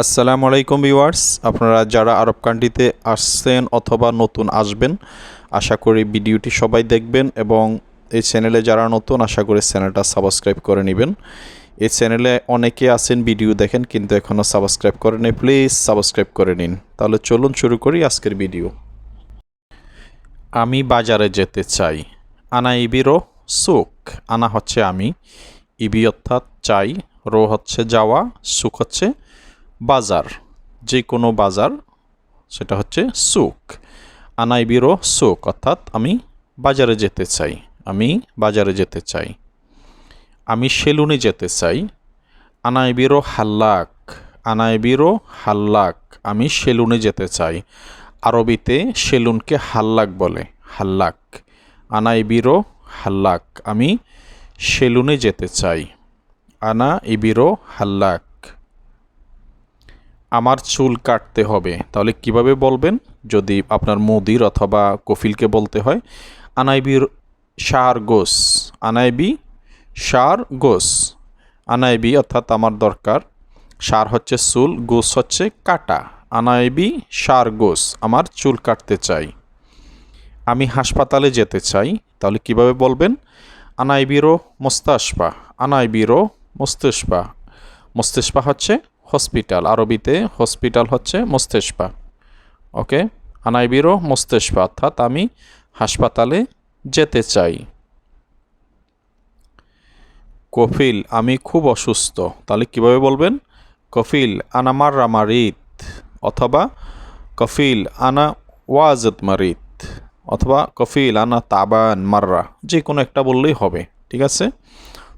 আসসালামু আলাইকুম ভিউয়ার্স, আপনারা যারা আরব কান্ট্রিতে আসছেন অথবা নতুন আসবেন, আশা করি ভিডিওটি সবাই দেখবেন এবং এই চ্যানেলে যারা নতুন, আশা করি চ্যানেলটা সাবস্ক্রাইব করে নেবেন। এই চ্যানেলে অনেকে আছেন ভিডিও দেখেন, কিন্তু এখনও সাবস্ক্রাইব করে নেই, প্লিজ সাবস্ক্রাইব করে নিন। তাহলে চলুন শুরু করি আজকের ভিডিও। আমি বাজারে যেতে চাই। আনা ইবিরো সুক আনা হচ্ছে আমি। ইবি অর্থাৎ চাই। রো হচ্ছে যাওয়া। সুখ হচ্ছে বাজার, যে কোনো বাজার, সেটা হচ্ছে সুক আনাইবিরো সুক অর্থাৎ আমি বাজারে যেতে চাই, আমি বাজারে যেতে চাই। আমি সেলুনে যেতে চাই আনাইবিরো হাল্লাক আনাইবিরো হাল্লাক, আমি সেলুনে যেতে চাই। আরবিতে সেলুনকে হাল্লাক বলে, হাল্লাক। আনাইবিরো হাল্লাক, আমি সেলুনে যেতে চাই। আনা ইবিরো হাল্লাক। আমার চুল কাটতে হবে। তাহলে কীভাবে বলবেন? যদি আপনার মুদির অথবা কফিলকে বলতে হয়, আনাইবির সার গোস, আনাইবি সার গোস, আনাইবি অর্থাৎ আমার দরকার সার হচ্ছে চুল, গোস হচ্ছে কাটা, আনাইবি সার গোস, আমার চুল কাটতে চাই। আমি হাসপাতালে যেতে চাই। তাহলে কীভাবে বলবেন? আনাইবিরো মোস্তাসপা আনাইবিরো মস্তিষ্পা। মস্তিষ্পা হচ্ছে হসপিটাল, আরবিতে হসপিটাল হচ্ছে মস্তিষ্পা ওকে? আনাইবিরো মস্তিষ্পা অর্থাৎ আমি হাসপাতালে যেতে চাই। কফিল, আমি খুব অসুস্থ। তাহলে কীভাবে বলবেন? কফিল আনামার মারিত, অথবা কফিল, আনা ওয়াজত মারিত, অথবা কফিল, আনা তাবান মাররা যে কোনো একটা বললেই হবে, ঠিক আছে?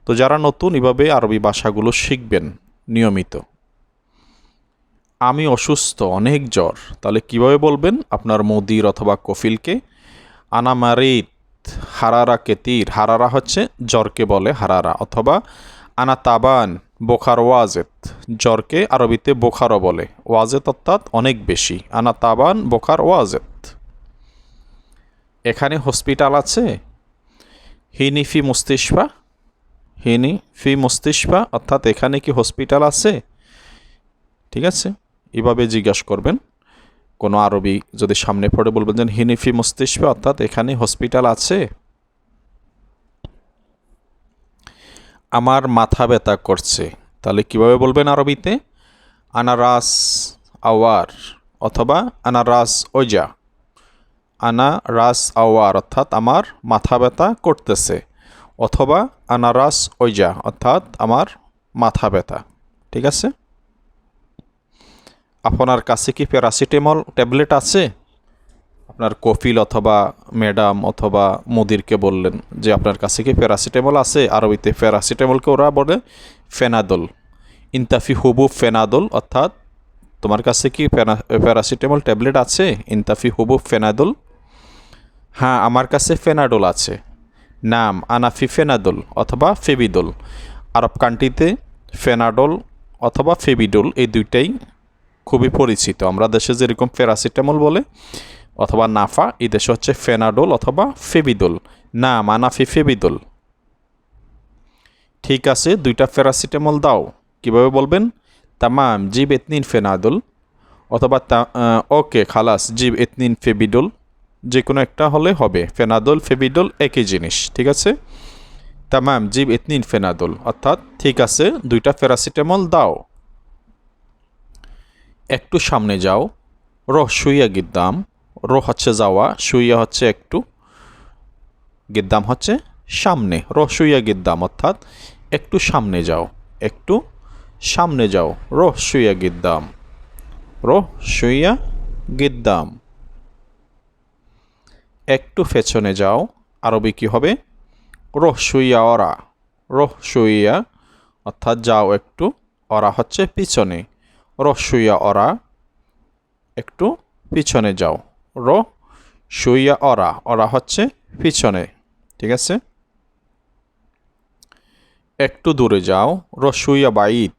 তো যারা নতুন, এভাবে আরবি ভাষাগুলো শিখবেন, নিয়মিত। আমি অসুস্থ, অনেক জ্বর। তাহলে কীভাবে বলবেন আপনার মুদির অথবা কফিলকে? আনামারিত হারারা কেতির। হারারা হচ্ছে জ্বরকে বলে হারারা অথবা আনা তাবান, বোখার ওয়াজেত জ্বরকে আরবিতে বোখারও বলে। ওয়াজেত অর্থাৎ অনেক বেশি। আনা তাবান, বোখার ওয়াজেত এখানে হসপিটাল আছে? হিনি ফি মুস্তিষ্পা হিনি ফি মুস্তিষ্পা অর্থাৎ এখানে কি হসপিটাল আছে? ঠিক আছে। এভাবে জিজ্ঞাসা করবেন। কোনো আরবি যদি সামনে পড়ে বলবেন যে হিনিফি মস্তিষ্পা অর্থাৎ এখানে হসপিটাল আছে। আমার মাথা ব্যথা করছে। তাহলে কীভাবে বলবেন আরবিতে? আনারাস আওয়ার অথবা আনারাস ওজা। আনা রাস আওয়ার অর্থাৎ আমার মাথা ব্যথা করতেছে। অথবা আনারাস ওইজা অর্থাৎ আমার মাথা ব্যথা। ঠিক আছে? আপনার কাছে কি প্যারাসিটামল ট্যাবলেট আছে? আপনার কফিল অথবা ম্যাডাম অথবা মুদিরকে বললেন যে আপনার কাছে কি প্যারাসিটামল আছে? আরবিতে প্যারাসিটামলকে ওরা বলে ফেনাদল। ইনতাফি হুবু ফেনাদল, অর্থাৎ তোমার কাছে কি প্যারাসিটামল ট্যাবলেট আছে? ইনতাফি হুবু ফেনাদল। হ্যাঁ আমার কাছে ফেনাডোল আছে। নাম, আনাফি ফেনাদল অথবা ফেবিডোল আরব কান্ট্রিতে ফেনাডোল অথবা ফেবিডোল এই দুইটাই খুবই পরিচিত। আমরা দেশে যেরকম প্যারাসিটামল বলে, অথবা নাফা, এই দেশে হচ্ছে ফেনাডোল অথবা ফেবিডোল না মানাফি ফেবিডোল ঠিক আছে, দুইটা প্যারাসিটামল দাও। কীভাবে বলবেন? তামাম জিব এতনিন ফেনাদোল অথবা ওকে, খালাস জিব এতনিন ফেবিডোল যে কোনো একটা হলে হবে। ফেনাদোল ফেবিডোল একই জিনিস, ঠিক আছে? তামাম জিব এতনিন ফেনাদোল অর্থাৎ ঠিক আছে, দুইটা প্যারাসিটামল দাও। একটু সামনে যাও। রহ শুইয়া গিদ্দাম রো হচ্ছে যাওয়া, শুইয়া হচ্ছে একটু। গিদ্দাম হচ্ছে সামনে। রহ শুইয়া গিদ্দাম অর্থাৎ একটু সামনে যাও, একটু সামনে যাও। রহ শুইয়া গিদ্দাম রহ শুইয়া গিদ্দাম একটু পেছনে যাও। আরবি কী হবে? রহ শুইয়া অরা। রহ শুইয়া অর্থাৎ যাও একটু। অরা হচ্ছে পিছনে। রহ শুইয়া অরা, একটু পিছনে যাও। র শুইয়া অরা অরা হচ্ছে পিছনে, ঠিক আছে? একটু দূরে যাও, রসুইয়া বাইদ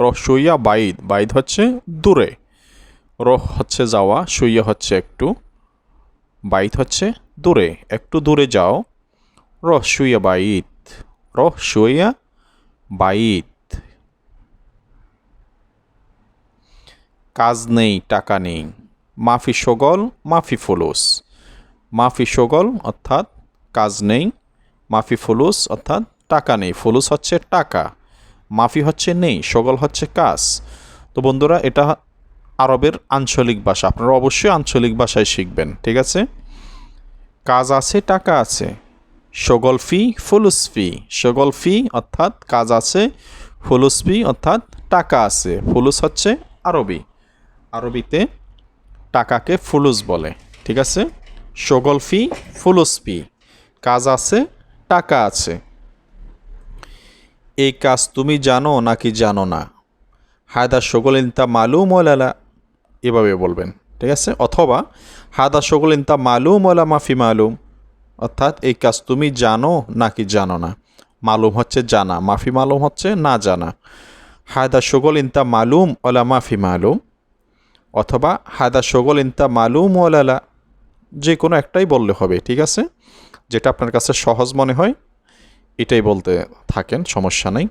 রসুইয়া বাইদ বাইদ হচ্ছে দূরে। রহ হচ্ছে যাওয়া শুইয়া হচ্ছে একটু বাইত হচ্ছে দূরে। একটু দূরে যাও রহ শুইয়া বাইত রহ শুইয়া বাইত কাজ নেই, টাকা নেই। মাফি সগল, মাফি ফুলুস। মাফি সগল অর্থাৎ কাজ নেই, মাফি ফুলুস অর্থাৎ টাকা নেই। ফুলুস হচ্ছে টাকা, মাফি হচ্ছে নেই, সগল হচ্ছে কাজ। তো বন্ধুরা, এটা আরবের আঞ্চলিক ভাষা, আপনারা অবশ্যই আঞ্চলিক ভাষায় শিখবেন, ঠিক আছে? কাজ আছে, টাকা আছে। সগল ফি, ফুলুস ফি। সগল ফি অর্থাৎ কাজ আছে, ফুলুস ফি অর্থাৎ টাকা আছে। ফুলুস হচ্ছে আরবি। আরবিতে টাকাকে ফুলুস বলে, ঠিক আছে? সগল ফি, ফুলুস ফি কাজ আছে, টাকা আছে। এই কাজ তুমি জানো নাকি জানো না? হায়দা সগল ইনতা মালুম ওলালা এভাবে বলবেন, ঠিক আছে? অথবা হাদা সগল ইনতা মালুম ওলা মাফি মালুম। অর্থাৎ, এই কাজ তুমি জানো নাকি জানো না? মালুম হচ্ছে জানা মাফি মালুম হচ্ছে না জানা। হায়দা সগল ইনতা মালুম ওলা মাফি মালুম। অথবা হায়দা সগল ইনতা মালুম ওলালা যে কোনো একটাই বললে হবে, ঠিক আছে? যেটা আপনার কাছে সহজ মনে হয়, এটাই বলতে থাকেন, সমস্যা নেই।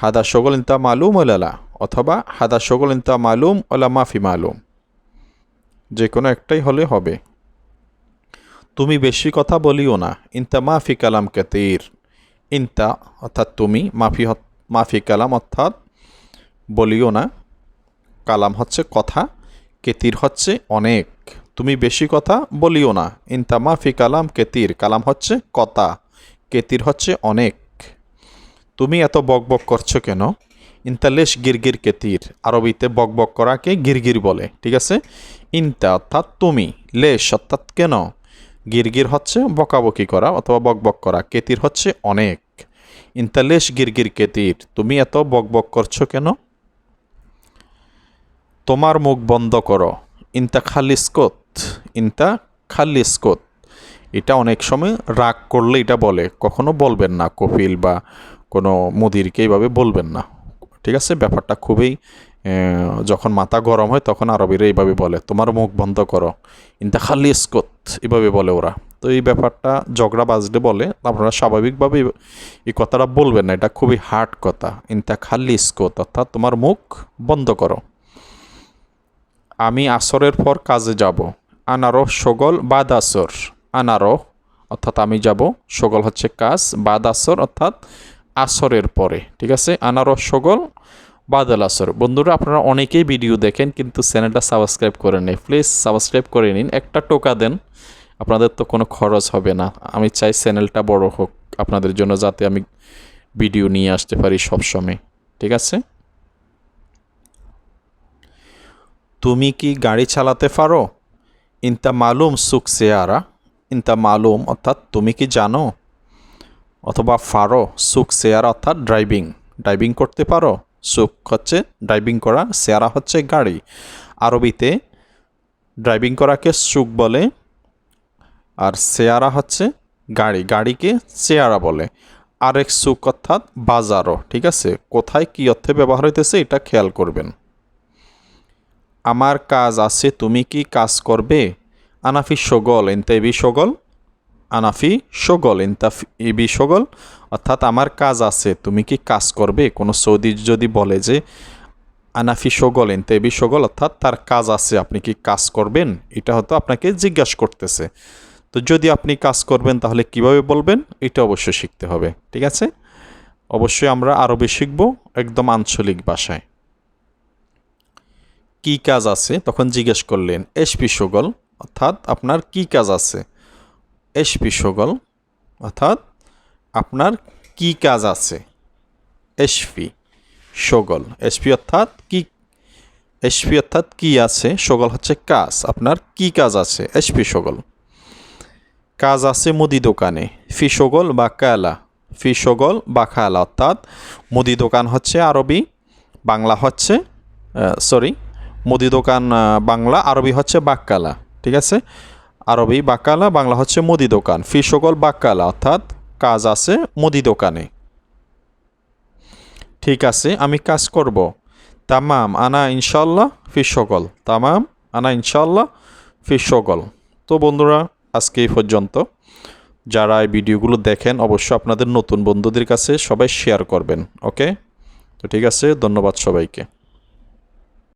হাদা সগল ইনতা মালুম ওলালা অথবা হাদা সগল ইনতা মালুম ওলা মাফি মালুম, যে কোনো একটাই হলে হবে। তুমি বেশি কথা বলিও না, ইনতা মাফি কালাম কেতির, ইনতা অর্থাৎ তুমি মাফি মাফি কালাম অর্থাৎ বলিও না, কালাম হচ্ছে কথা কেতির হচ্ছে অনেক। তুমি বেশি কথা বলিও না। ইনতা মাফি কালাম কেতির। কালাম হচ্ছে কথা। কেতির হচ্ছে অনেক। তুমি এত বকবক করছ কেন? ইনতালেশ গিরগির কেতির। আরবিতে বকবক করাকে গিরগির বলে। ঠিক আছে? ইনতা অর্থাৎ তুমি। লেশ অর্থাৎ কেন? গিরগির হচ্ছে বকাবকি করা অথবা বকবক করা। কেতির হচ্ছে অনেক। ইনতালেশ গিরগির কেতির। তুমি এত বকবক করছ কেন? তোমার মুখ বন্ধ করো। ইনতা খালিসকোত ইনতা খালিসকোত এটা অনেক সময় রাগ করলে এটা বলে। কখনো বলবেন না কপিল বা কোনো মুদিরকে এইভাবে বলবেন না। ঠিক আছে? ব্যাপারটা খুবই যখন মাথা গরম হয় তখন আরবিরা এইভাবে বলে, তোমার মুখ বন্ধ করো। ইনতা খালি স্কোত এভাবে বলে ওরা। তো এই ব্যাপারটা ঝগড়া বাজলে বলে, আপনারা স্বাভাবিকভাবে এই- কথাটা বলবেন না। এটা খুবই হার্ড কথা। ইনতা খালি স্কোত, অর্থাৎ তোমার মুখ বন্ধ করো। আমি আসরের পর কাজে যাব। আনারো সগল, বাদ আসর। আনারো অর্থাৎ আমি যাব। সগল হচ্ছে কাজ, বাদ আসর, অর্থাৎ আসরের পরে, ঠিক আছে? আনারো সগল, বাদাল আসর। বন্ধুরা, আপনারা অনেকেই ভিডিও দেখেন, কিন্তু চ্যানেলটা সাবস্ক্রাইব করে নেই। প্লিজ সাবস্ক্রাইব করে নিন। একটা টোকা দেন, আপনাদের তো কোনো খরচ হবে না। আমি চাই চ্যানেলটা বড় হোক, আপনাদের জন্য যাতে আমি ভিডিও নিয়ে আসতে পারি সবসময়, ঠিক আছে? তুমি কি গাড়ি চালাতে পারো? ইনতা মালুম সুখ সেয়ারা। ইনতা মালুম অর্থাৎ তুমি কি জানো? অথবা ফারো, সুখ সেয়ারা অর্থাৎ ড্রাইভিং। ড্রাইভিং করতে পারো? সুখ হচ্ছে ড্রাইভিং করা, সেয়ারা হচ্ছে গাড়ি। আরবিতে ড্রাইভিং করাকে সুখ বলে, আর সেয়ারা হচ্ছে গাড়ি। গাড়িকে সেয়ারা বলে। আরেক সুখ অর্থাৎ বাজারও, ঠিক আছে? কোথায় কী অর্থে ব্যবহার হইতেছে, এটা খেয়াল করবেন। আমার কাজ আছে, তুমি কি কাজ করবে? আনাফি সগল ইনতা এবি সগল? আনাফি সগল ইনতা এবি সগল? অর্থাৎ আমার কাজ আছে, তুমি কি কাজ করবে? কোনো সৌদি যদি বলে যে, আনাফি সগল ইনতা এবি সগল, অর্থাৎ তার কাজ আছে, আপনি কি কাজ করবেন? এটা হয়তো আপনাকে জিজ্ঞাসা করতেছে। তো যদি আপনি কাজ করবেন, তাহলে কীভাবে বলবেন? এটা অবশ্যই শিখতে হবে, ঠিক আছে? অবশ্যই আমরা আরবি শিখব একদম আঞ্চলিক ভাষায়। কি কাজ আছে? তখন জিজ্ঞেস করলেন, এসপি সগল অর্থাৎ আপনার কি কাজ আছে? এসপি সগল অর্থাৎ আপনার কি কাজ আছে? এসপি সগল এসপি অর্থাৎ কি এসপি অর্থাৎ কি আছে? সগল হচ্ছে কাজ আপনার কি কাজ আছে? এসপি সগল কাজ আছে মুদি দোকানে ফি সগল বা কালা ফি সগল বা খালা অর্থাৎ মুদি দোকান হচ্ছে আরবি, বাংলা হচ্ছে সরি মুদি দোকান বাংলা, আরবি হচ্ছে বাক্কালা, ঠিক আছে? আরবি বাক্কালা, বাংলা হচ্ছে মুদি দোকান। ফি সকল বাক্কালা, অর্থাৎ কাজ আছে মুদি দোকানে। ঠিক আছে, আমি কাজ করব। তামাম, আনা ইনশাল্লাহ ফি সকল। তামাম, আনা ইনশাল্লাহ ফি সকল। তো বন্ধুরা, আজকে এই পর্যন্ত। যারা এই ভিডিওগুলো দেখেন, অবশ্যই আপনাদের নতুন বন্ধুদের কাছে সবাই শেয়ার করবেন ওকে তো ঠিক আছে, ধন্যবাদ সবাইকে।